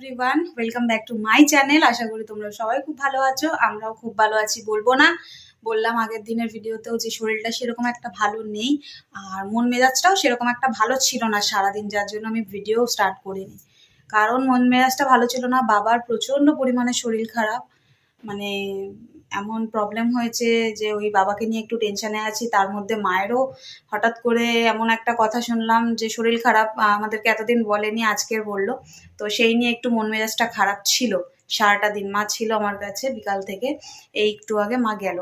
Everyone welcome back to my channel আশা করি তোমরা সবাই খুব ভালো আছো, আমরাও খুব ভালো আছি, বলব না। বললাম আগের দিনের ভিডিওতেও যে শরীরটা সেরকম একটা ভালো নেই, আর মন মেজাজটাও সেরকম একটা ভালো ছিল না সারাদিন, যার জন্য আমি ভিডিও স্টার্ট করিনি। কারণ মন মেজাজটা ভালো ছিল না, বাবার প্রচণ্ড পরিমাণে শরীর খারাপ মানে এমন প্রবলেম হয়েছে যে ওই বাবাকে নিয়ে একটু টেনশনে আছি, তার মধ্যে মায়েরও হঠাৎ করে এমন একটা কথা শুনলাম যে শরীর খারাপ আমাদেরকে এতদিন বলেনি, আজকের বলল। তো সেই নিয়ে একটু মন মেজাজটা খারাপ ছিল, সারাটা দিন মা ছিল আমার কাছে বিকাল থেকে, এই একটু আগে মা গেল।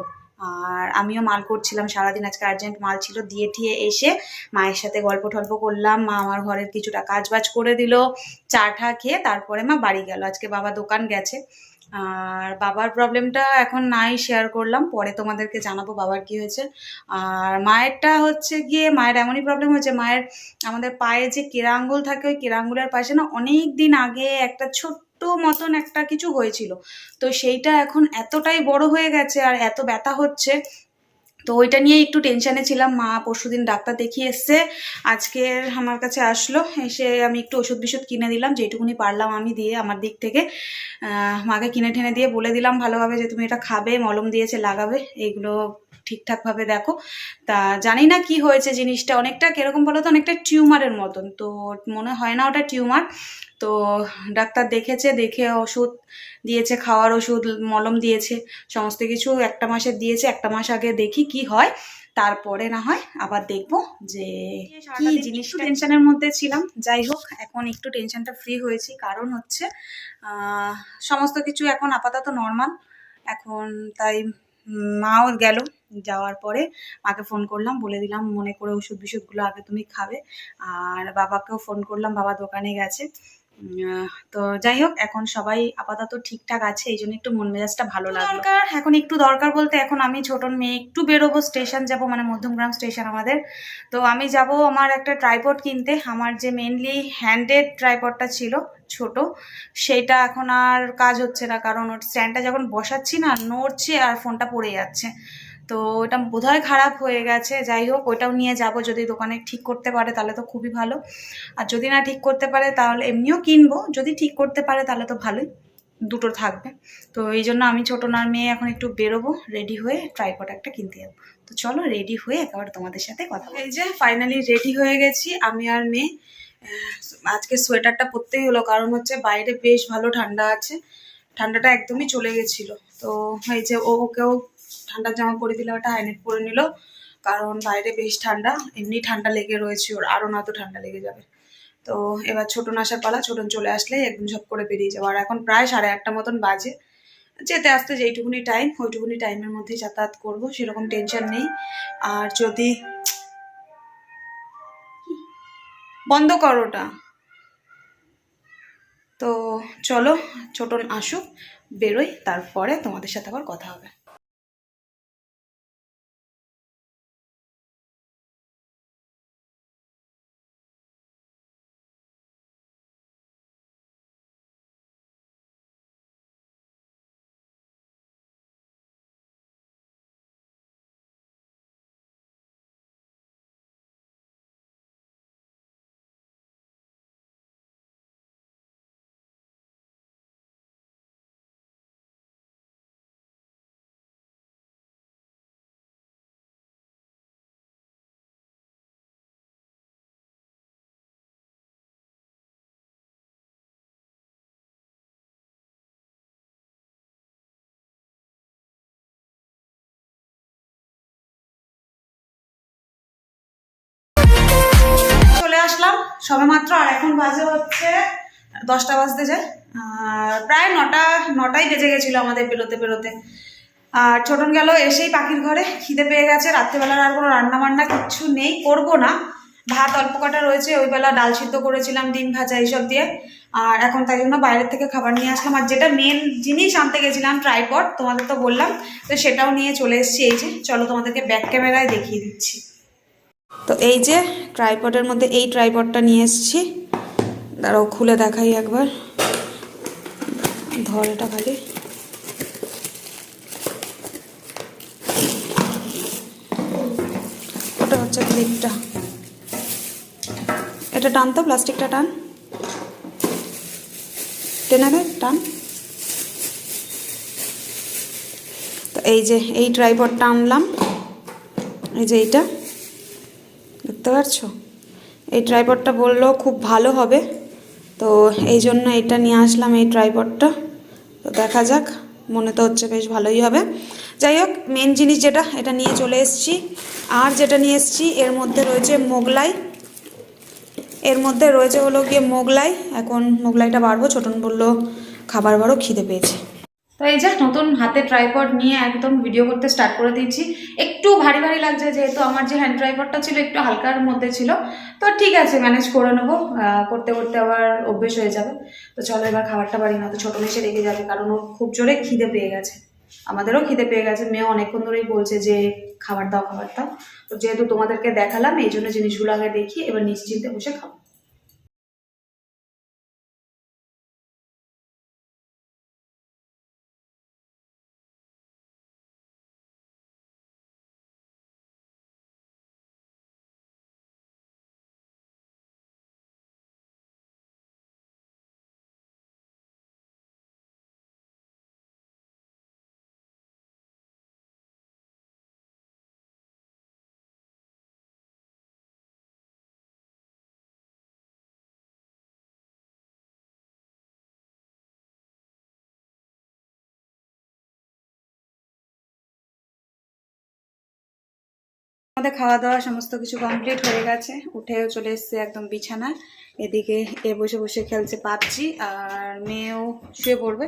আর আমিও মাল করছিলাম, সারাদিন আজকে আর্জেন্ট মাল ছিল, দিয়ে ঠিয়ে এসে মায়ের সাথে গল্প টল্প করলাম, মা আমার ঘরের কিছুটা কাজ বাজ করে দিল, চা ঠা খেয়ে তারপরে মা বাড়ি গেল, আজকে বাবা দোকান গেছে। আর বাবার প্রবলেমটা এখন নাই শেয়ার করলাম। পরে তোমাদেরকে জানাব বাবার কি হয়েছে। আর মায়েরটা হচ্ছে গিয়ে, মায়ের এমনই প্রবলেম হয়েছে, মায়ের আমাদের পায়ে যে কেরা আঙ্গুল থাকে, ওই কেরা আঙ্গুলের পাশে না অনেক দিন আগে একটা ছোট্ট মতন একটা কিছু হয়েছিল। তো সেইটা এখন এতটাই বড় হয়ে গেছে আর এত ব্যথা হচ্ছে তো ওইটা নিয়ে একটু টেনশানে ছিলাম। মা পরশুদিন ডাক্তার দেখিয়ে এসছে। আজকের আমার কাছে আসলো। এসে আমি একটু ওষুধ বিষুধ কিনে দিলাম। যেটুকুনি পারলাম আমি দিয়ে আমার দিক থেকে। মাকে কিনে ঠেনে দিয়ে বলে দিলাম ভালোভাবে যে তুমি এটা খাবে, মলম দিয়েছে, লাগাবে। এইগুলো ঠিকঠাকভাবে দেখো। তা জানি না কি হয়েছে জিনিসটা অনেকটা কীরকম বলো তো অনেকটা টিউমারের মতন। তো মনে হয় না ওটা টিউমার। তো ডাক্তার দেখেছে দেখে ওষুধ দিয়েছে খাওয়ার ওষুধ মলম দিয়েছে সমস্ত কিছু একটা মাসের দিয়েছে একটা মাস আগে দেখি কি হয়। তারপরে না হয় আবার দেখব যে কি জিনিস টেনশনের মধ্যে ছিলাম। যাই হোক এখন একটু টেনশনটা ফ্রি হয়েছি। কারণ হচ্ছে সমস্ত কিছু এখন আপাতত নর্মাল এখন তাই মাও গেল, যাওয়ার পরে মাকে ফোন করলাম, বলে দিলাম, মনে করে ওষুধ বিষুধগুলো আগে তুমি খাবে। আর বাবাকেও ফোন করলাম, বাবা দোকানে গেছে। তো যাই হোক এখন সবাই আপাতত ঠিকঠাক আছে এই জন্য একটু মন মেজাজটা ভালো লাগল। দরকার এখন একটু দরকার বলতে এখন আমি ছোটন মেয়ে একটু বেরোবো স্টেশন যাব মানে মধ্যমগ্রাম স্টেশন আমাদের। তো আমি যাব আমার একটা ট্রাইপড কিনতে আমার যে মেনলি হ্যান্ডেড ট্রাইপডটা ছিল ছোট সেটা এখন আর কাজ হচ্ছে না কারণ ওর স্ট্যান্ডটা যখন বসাচ্ছি না নড়ছে আর ফোনটা পড়ে যাচ্ছে। তো ওটা বোধহয় খারাপ হয়ে গেছে, যাই হোক ওইটাও নিয়ে যাব যদি দোকানে ঠিক করতে পারে তাহলে তো খুবই ভালো। আর যদি না ঠিক করতে পারে তাহলে এমনিও কিনবো, যদি ঠিক করতে পারে তাহলে তো ভালোই, দুটো থাকবে। তো এই জন্য আমি ছোটো নার মেয়ে এখন একটু বেরোবো রেডি হয়ে ট্রাইপড একটা কিনতে যাব। তো চলো রেডি হয়ে একেবারে তোমাদের সাথে কথা এই যে ফাইনালি রেডি হয়ে গেছি, আমি আর মেয়ে আজকে সোয়েটারটা পরতেই হলো, কারণ হচ্ছে বাইরে বেশ ভালো ঠান্ডা আছে, ঠান্ডাটা একদমই চলে গেছিল। তো এই যে ওকেও ঠান্ডার জামা পরে দিলে ওটা হাইনেট পরে নিল। কারণ বাইরে বেশ ঠান্ডা, এমনি ঠান্ডা লেগে রয়েছে ওর আরও না তো ঠান্ডা লেগে যাবে। তো এবার ছোটন আসার পালা, ছোটন চলে আসলেই একদম ঝপ করে বেরিয়ে যাব। আর এখন প্রায় সাড়ে আটটা মতন বাজে। যেতে আসতে যেইটুকুনি টাইম ওইটুকুনি টাইমের মধ্যেই যাতায়াত করব, সেরকম টেনশন নেই। আর যদি বন্ধ করো ওটা। তো চলো, ছোটন আসুক, বেরোই, তারপরে তোমাদের সাথে আবার কথা হবে। সবে মাত্র আর এখন বাজে হচ্ছে, দশটা বাজতে যায়। আর প্রায় নটা, নটাই বেজে গেছিল আমাদের বেরোতে বেরোতে। আর ছোটন গেল এসেই পাখির ঘরে, খিদে পেয়ে গেছে, রাত্রেবেলার আর কোনো রান্না বান্না কিচ্ছু নেই, করব না। ভাত অল্প কটা রয়েছে, ওই বেলা ডাল সিদ্ধ করেছিলাম, ডিম ভাজা এইসব দিয়ে। আর এখন তাই জন্য বাইরের থেকে খাবার নিয়ে আসলাম। আর যেটা মেন জিনিস আনতে গেছিলাম ট্রাইপড তোমাদের তো বললাম, তো সেটাও নিয়ে চলে এসেছি। এই যে, চলো তোমাদেরকে ব্যাক ক্যামেরায় দেখিয়ে দিচ্ছি। তো এই যে ট্রাইপডের মধ্যে এই ট্রাইপডটা নিয়ে এসেছি। দাঁড়াও, খুলে দেখাই একবার। ধর এটা খালি। ওটা হচ্ছে ক্লিপটা। এটা টান তো, প্লাস্টিকটা টান। টেনে দে, টান। তো এই যে এই ট্রাইপডটা আনলাম। এই যে এইটা। দেখতে পাচ্ছ এই ট্রাইপডটা বলল খুব ভালো হবে। তো এই জন্য এটা নিয়ে আসলাম এই ট্রাইপডটা তো দেখা যাক, মনে তো হচ্ছে বেশ ভালোই হবে। যাই হোক মেন জিনিস যেটা, এটা নিয়ে চলে এসেছি। আর যেটা নিয়ে এসেছি, এর মধ্যে রয়েছে মোগলাই। এর মধ্যে রয়েছে হলো গিয়ে মোগলাই। এখন মোগলাইটা বাড়বো ছোটন বলল খাবার বারও খিদে পেয়েছে। তো এই যে নতুন হাতে ট্রাইপড নিয়ে একদম ভিডিও করতে স্টার্ট করে দিয়েছি। একটু ভারী ভারী লাগছে, যেহেতু আমার যে হ্যান্ড ড্রাইভারটা ছিল একটু হালকার মধ্যে ছিল। তো ঠিক আছে ম্যানেজ করে নেব। করতে করতে আবার অভ্যেস হয়ে যাবে। তো চলো এবার খাবারটা বাড়ি না, তো ছোটো মেসে রেখে যাবে, কারণ ওর খুব জোরে খিদে পেয়ে গেছে। আমাদেরও খিদে পেয়ে গেছে। মেয়ে অনেকক্ষণ ধরেই বলছে যে, খাবার দাও খাবার দাও। তো যেহেতু তোমাদেরকে দেখালাম, এই জন্য জিনিসগুলো আগে দেখি, এবার নিশ্চিন্তে বসে খাব। আমাদের খাওয়া দাওয়া সমস্ত কিছু কমপ্লিট হয়ে গেছে। উঠেও চলে এসছে একদম বিছানায়। এদিকে এ বসে বসে খেলছে পাবজি আর মেয়েও শুয়ে পড়বে।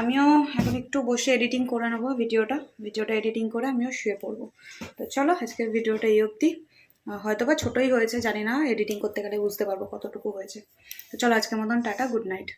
আমিও এখন একটু বসে এডিটিং করে নেব ভিডিওটা। ভিডিওটা এডিটিং করে আমিও শুয়ে পড়ব। তো চলো, আজকের ভিডিওটা এই অবধি। হয়তো বা ছোটোই হয়েছে, জানি না। এডিটিং করতে গেলে বুঝতে পারব কতটুকু হয়েছে। তো চলো, আজকের মতন টাটা গুড নাইট